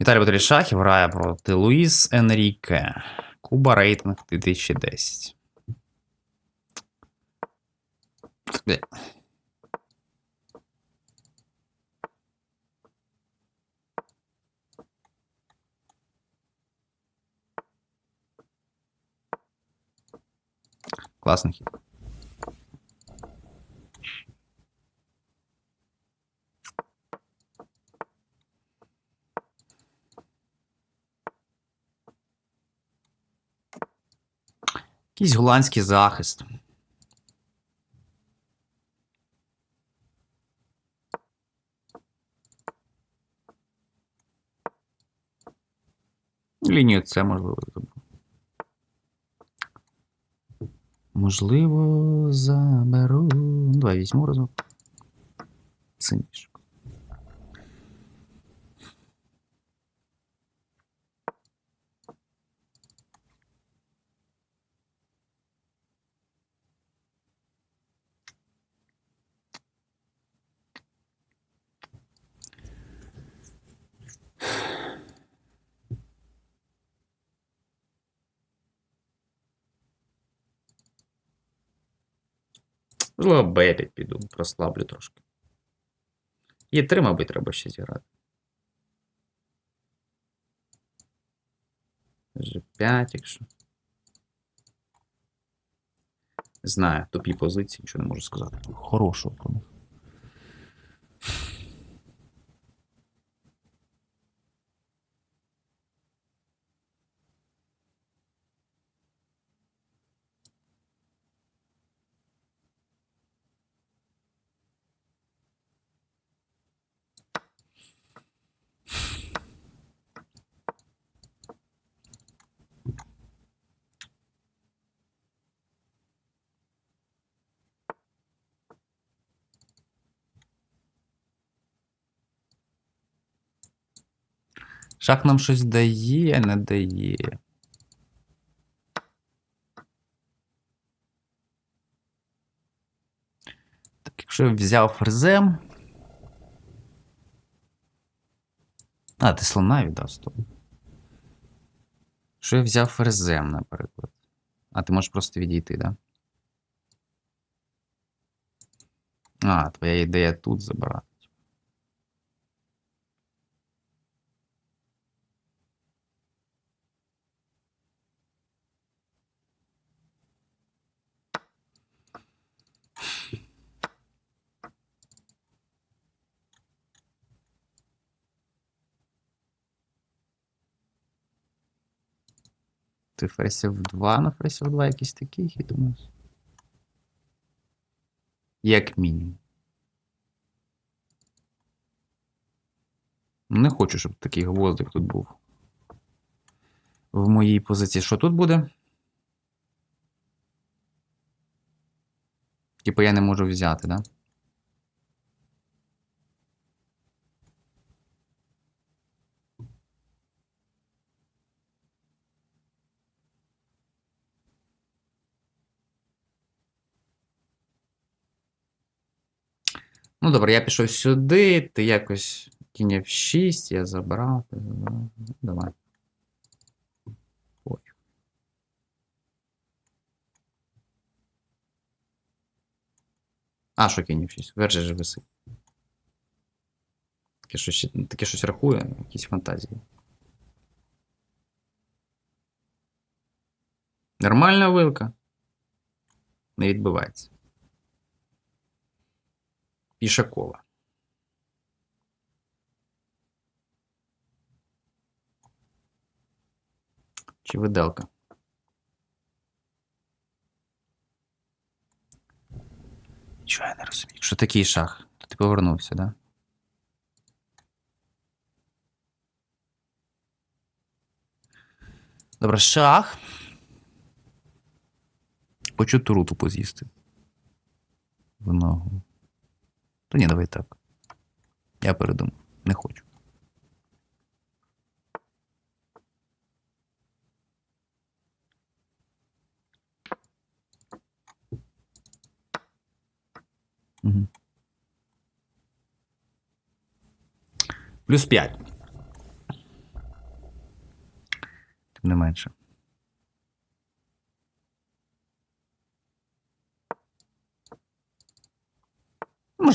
Віталій Баталій Шахів грає проти Луїс Енріке. Куба рейтинг 2010. Бля. Класний хід. Якийсь голландський захист. Лінію це можливо забув. Можливо, заберу. Давай візьму разок. Синіше. Можливо, Б5 піду, прослаблю трошки. І 3, мабуть, треба ще зіграти. G5, якщо. Знаю, тупі позиції, нічого не можу сказати. Хорошого Шах нам щось дає, не дає. Так, якщо я взяв ферзем. А, ти слона віддав, стоп. Що я взяв ферзем, наприклад. А, ти можеш просто відійти, да? А, твоя ідея тут забирати. Ти ферзів 2 на ферзів 2 якийсь такий хід у нас. Як мінімум. Не хочу, щоб такий гвоздик тут був. В моїй позиції. Що тут буде? Типу я не можу взяти, да? Ну, добре, я пішов сюди, ти якось кінь F6, я забрав. Ну, Давай. Ой. А, що кінь F6? Верже ж висить. Таке щось, таке щось рахує, якісь фантазії. Нормальна вилка. Не відбувається. Пішакова. Чи виделка? Чого я не розумію? Що такий шах? То ти повернувся, да? Добре, шах. Хочу туру тупо з'їсти. В ногу. То ні, давай так. Я передумав. Не хочу. Угу. Плюс 5. не менше.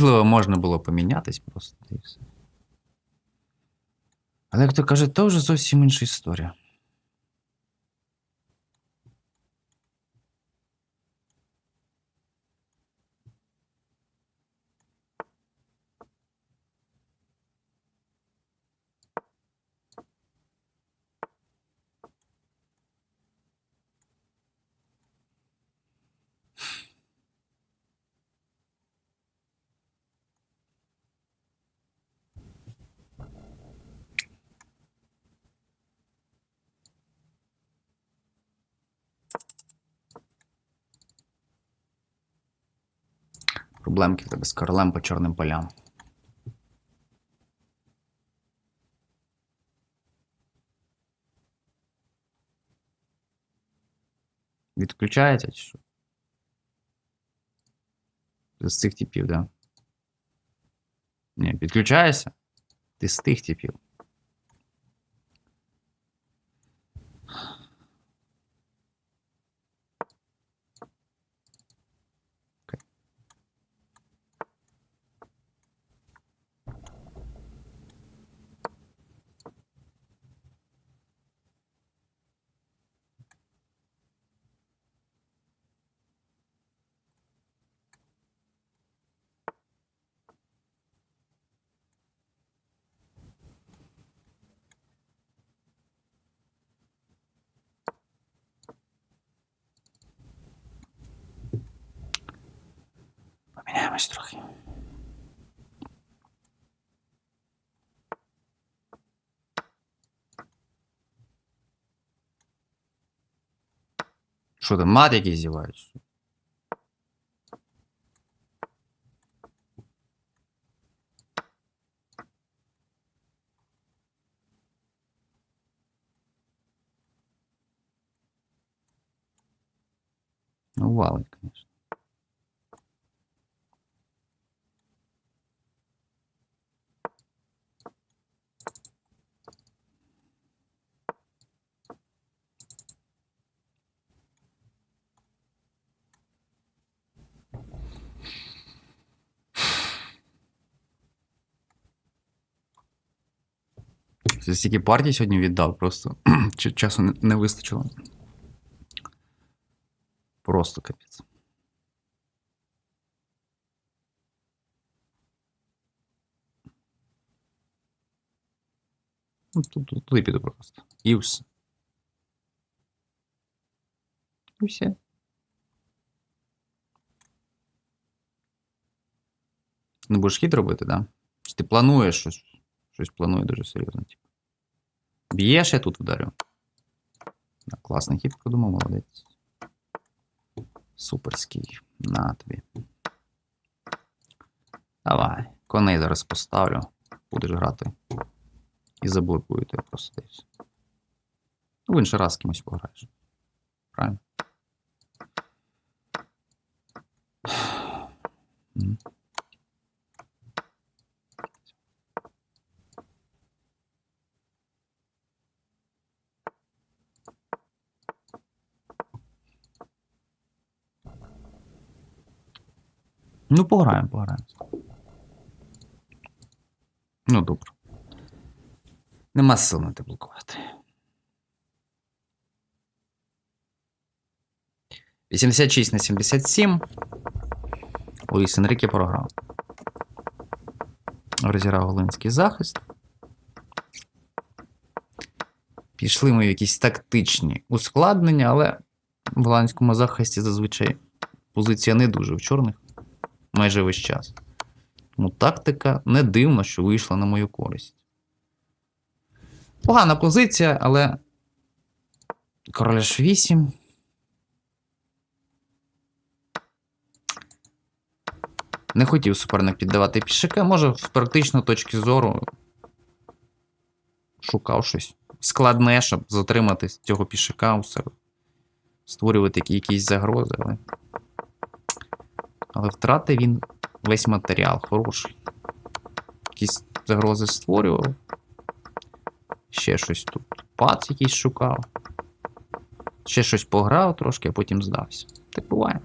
Можливо, можна було помінятись просто і все. Але як то каже, то вже зовсім інша історія. Проблемки в тебе з королем по чорним полям. Відключається чи що? З цих типів, да? Ні, підключаєшся? Ти з тих типів. Поміняємось трохи. Що там, мат якийсь зіваєш? Ну, валить, конечно. стільки партій сьогодні віддав, просто ч- часу не, не вистачило. Просто капець. Ну, тут, тут, туди піду просто. І все. І все. Не будеш хід робити, да? Чи ти плануєш щось? Щось планую дуже серйозно. Типу. Б'єш, я тут вдарю. Класний хід придумав, молодець. Суперський. На тобі. Давай. Коней зараз поставлю. Будеш грати. І заблокую тебе просто десь. Ну, в інший раз кимось пограєш. Правильно? Ну, пограємо, пограємо. Ну, добре. Нема сил на те блокувати. 86 на 77. Луїс Енріке програв. Розіграв голландський захист. Пішли ми в якісь тактичні ускладнення, але в голландському захисті зазвичай позиція не дуже в чорних майже весь час. Тому тактика не дивно, що вийшла на мою користь. Погана позиція, але король H8. Не хотів суперник піддавати пішака, може, з практичної точки зору шукав щось складне, щоб затримати цього пішака у себе. Створювати якісь загрози, але. Але втратив він весь матеріал хороший. Якісь загрози створював. Ще щось тут. Пац якийсь шукав. Ще щось пограв трошки, а потім здався. Так буває.